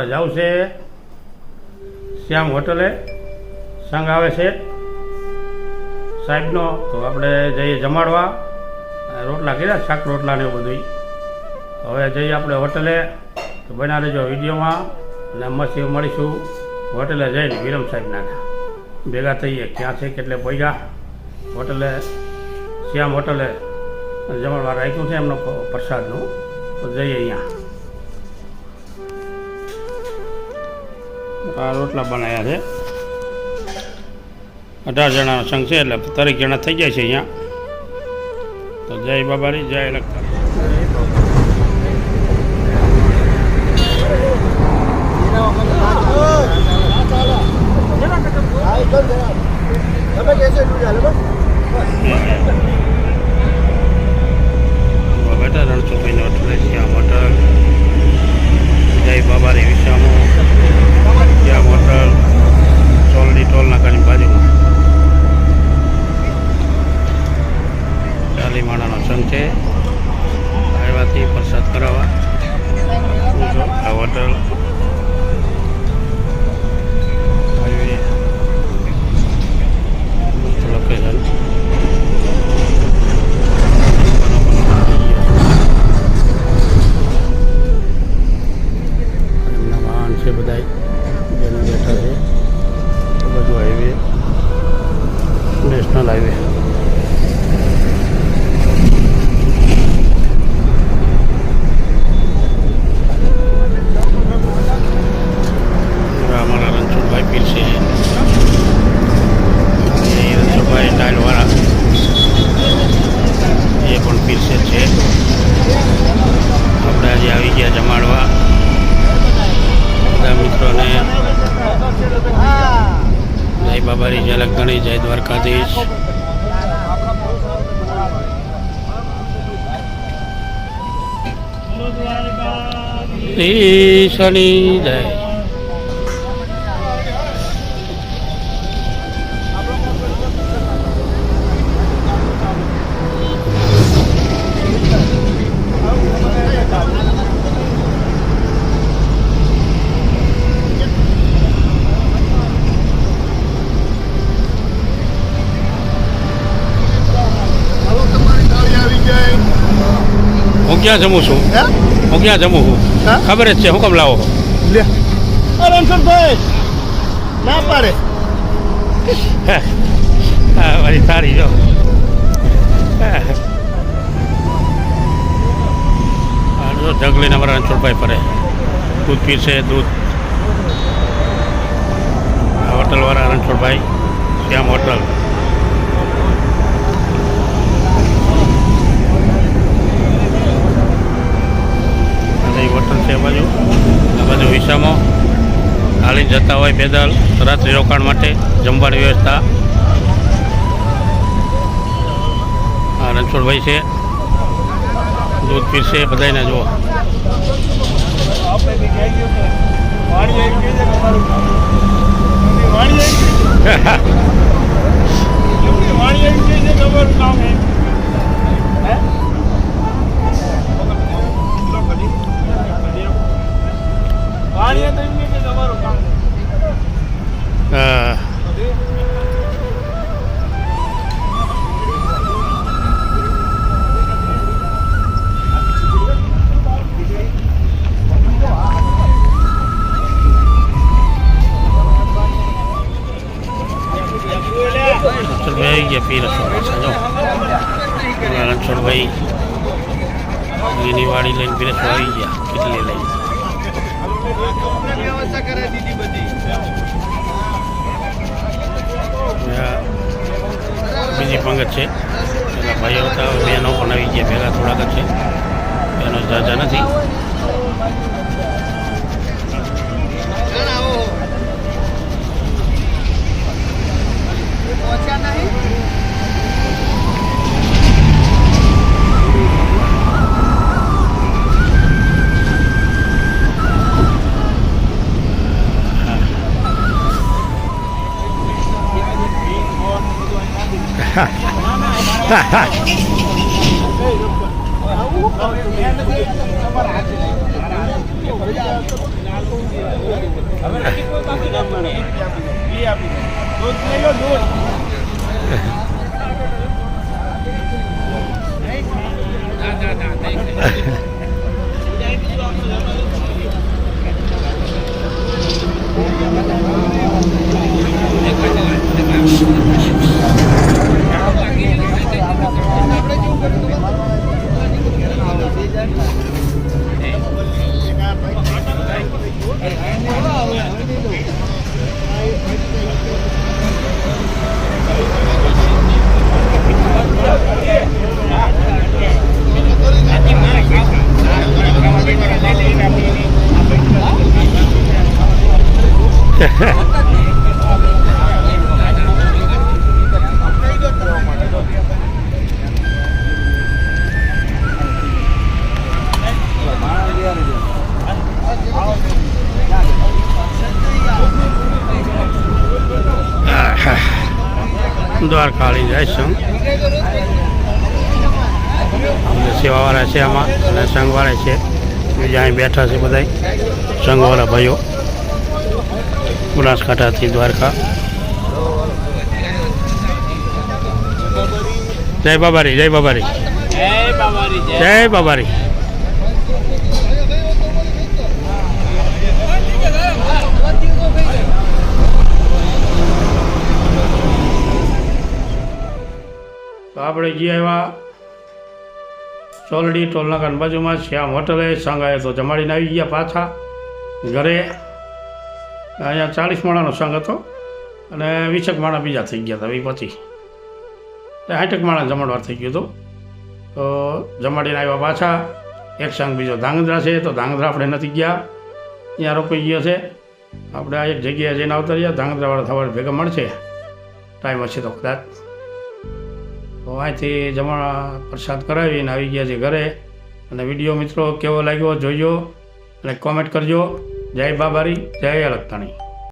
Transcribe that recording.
આપણે જવું છે. શ્યામ હોટલે સંઘ આવે છે. સાહેબનો, તો આપણે જઈએ જમાડવા. રોટલા કર્યા, શાક રોટલા ને એવું બધું હવે જઈએ આપણે હોટલે. તો બના રહેજો વિડીયોમાં. અને મસ્તી મળીશું. હોટલે જઈને વિરમ સાહેબના ભેગા થઈએ. ક્યાં છે, કેટલે પૈસા હોટલે, શ્યામ હોટલે જમણવાર રાખ્યું છે એમનો પ્રસાદનું. તો જઈએ અહીંયા. આ રોટલા બનાવ્યા છે. અઢાર જણાનો સંઘ છે એટલે તરીક જણા થઈ જાય છે અહીંયા. તો જય બાબારી જય લખતા એમના વાહન છે બધા જેને બેઠા છે આ બાજુ હાઈવે નેશનલ હાઈવે આ અમારા રણછોડભાઈ પીર છે એ રણછોડભાઈ ડાયલવાળા એ પણ પીરસે છે આપણે આજે આવી ગયા જમાડવા બધા મિત્રોને જય ઝલક ગણી જય દ્વારકાધીશ. શનિ જય. હું ક્યાં જમું છું? હું? ક્યાં જમું છું? હા? ખબર જ છે હું કેમ લાવો લે. રણછોડભાઈ! ના પાડે. હા મારી સારી જો. હા. આ જો જગ લઈને અમારા રણછોડભાઈ ફરે. દૂધ પીશે દૂધ. હોટલવાળા રણછોડભાઈ શ્યામ હોટલ અને એ હોટલ છે આ બાજુ આ બાજુ વિસામો હાલી જતા હોય પેદલ રાત્રિ રોકાણ માટે જમવાની વ્યવસ્થા આ રણછોડભાઈ છે દૂધ પીરશે બધાને જુઓ હા. આવી ગયા પીર પાછા જો પેલા રણછોડભાઈ એની વાડી લઈને પીરસવા આવી ગયા કેટલી લઈને બીજી જ છે. એના ભાઈઓ હતા, બહેનો પણ આવી ગયા, ભેગા થોડાક જ છે. બહેનો જાજા નથી. ha ha દ્વારકાળી જાય સંઘ સેવાવાળા છે આમાં અને સંઘવાળા છે. બીજા અહીં બેઠા છે બધા સંઘવાળા ભાઈઓ. બનાસકાંઠાથી દ્વારકા. જય બાબારી જય બાબારી. જય બાબારી. તો આપણે જે આવ્યા ચોલડી ટોલનાકાન બાજુમાં શ્યામ હોટલે આવ્યો તો જમાડીને આવી ગયા પાછા ઘરે. અહીંયા ચાલીસ માળાનો સંઘ હતો અને વીસેક માણા બીજા થઈ ગયા હતા એ પછી સાઠેક માળા જમાડવા થઈ ગયું હતું. તો જમાડીને આવ્યા પાછા. એક સંઘ બીજો ધાંગધ્રા છે, તો ધાંગધ્રા આપણે નથી ગયા. ત્યાં રોકાઈ ગયો છે. આપણે આ એક જગ્યાએ જઈને આવતા રહ્યા. ધાંગધ્રાવાળા થવા ભેગા મળશે. ટાઈમ હશે તો કદાચ. તો અહીંથી જમા પ્રસાદ કરાવીને આવી ગયા છે ઘરે. અને વીડિયો મિત્રો કેવો લાગ્યો જોજો અને કોમેન્ટ કરજો. જય બાબારી જય અલગતાણી